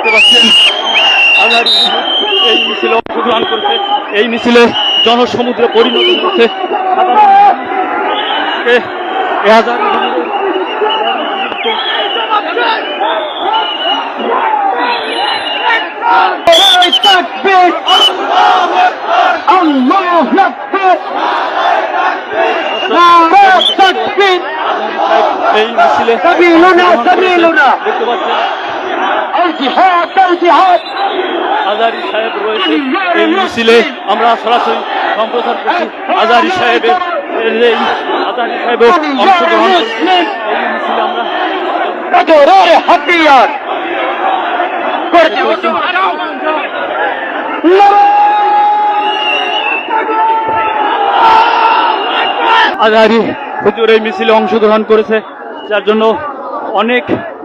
দেখতে পাচ্ছেন আল্লাহর এই মিছিলে অংশগ্রহণ করছে এই মিছিলে জনসমুদ্রে পরিণত হচ্ছে। এই মিছিলে দেখতে পাচ্ছেন আজারি সাহেব রয়েছে। এই মিছিলে আমরা সরাসরি সম্প্রচার করছি। আজারি সাহেবের আজারি সাহেবের অংশগ্রহণ। এই মিছিলে আমরা হাতিয়ার। হুজুর এই মিছিলে অংশগ্রহণ করেছে। যার জন্য অনেক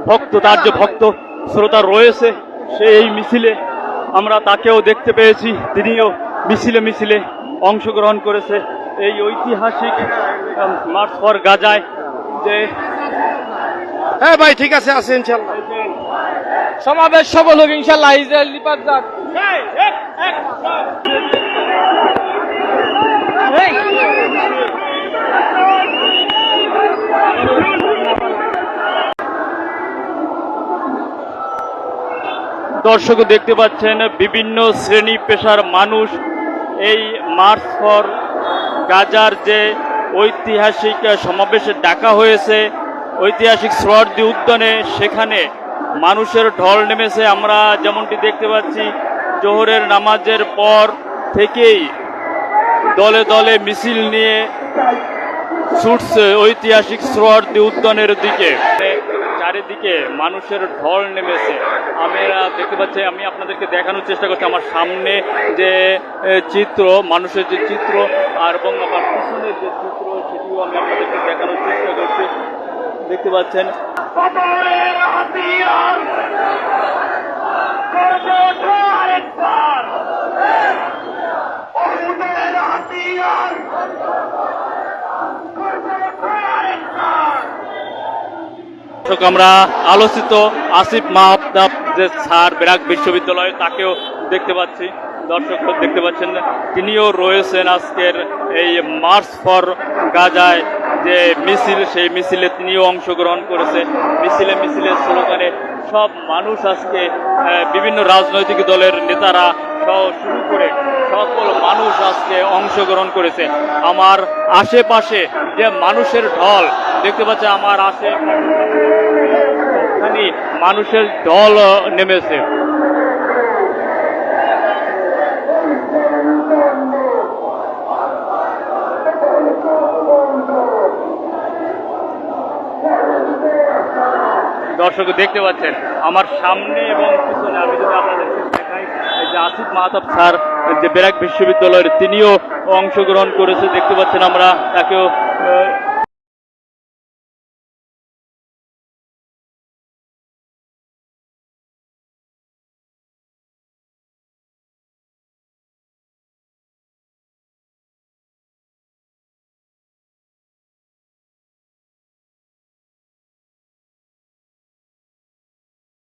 ভক্ত তার যে ভক্ত শ্রোতা রয়েছে সে এই মিছিলে আমরা তাকেও দেখতে পেয়েছি তিনিও মিছিলে মিছিলে অংশগ্রহণ করেছে। এই ঐতিহাসিক মার্চ ফর গাজায় যে হ্যাঁ ভাই ঠিক আছে আছে ইনশাল্লাহ সমাবেশ সফল হোক ইনশাল্লাহ ইসরায়েল নিপাত যাক দর্শক দেখতে পাচ্ছেন, বিভিন্ন শ্রেণি পেশার মানুষ এই মার্চ ফর গাজার যে ঐতিহাসিক সমাবেশে ডাকা হয়েছে, ঐতিহাসিক সোয়ার্দি উদ্যানে সেখানে মানুষের ঢল নেমেছে। আমরা যেমনটি দেখতে পাচ্ছি, জোহরের নামাজের পর থেকেই দলে দলে মিছিল নিয়ে ছুটছে ঐতিহাসিক সোয়ার্দি উদ্যানের দিকে। চারিদিকে মানুষের ঢল নেমেছে। আমরা দেখতে পাচ্ছি, আমি আপনাদেরকে দেখানোর চেষ্টা করছি, আমার সামনে যে চিত্র, মানুষের যে চিত্র, আর এবং আমার পিছনের যে চিত্র, সেটিও আমি আপনাদেরকে দেখানোর চেষ্টা করছি। দেখতে পাচ্ছেন। দর্শক, আমরা আলোচিত আসিফ মাহতাব, যে স্যার ব্র্যাক বিশ্ববিদ্যালয়, তাকেও দেখতে পাচ্ছি। দর্শক, দেখতে পাচ্ছেন তিনিও রয়েছেন আজকের এই মার্চ ফর গাজায়। যে মিছিল, সেই মিছিলে তিনিও অংশগ্রহণ করেছে। মিছিলে মিছিলে, স্লোগানে সব মানুষ আজকে বিভিন্ন রাজনৈতিক দলের নেতারা সহ শুরু করে সকল মানুষ আজকে অংশগ্রহণ করেছে। আমার আশেপাশে যে মানুষের ঢল, দেখতে পাচ্ছে আমার আশে মানুষের ঢল নেমেছে। দর্শক দেখতে পাচ্ছেন, আমার সামনে এবং পিছনে আমি যদি আপনাদেরকে আসিফ মাহতাব স্যার যে ব্যারাক বিশ্ববিদ্যালয়ের তিনিও অংশগ্রহণ করেছে। দেখতে পাচ্ছেন আমরা তাকেও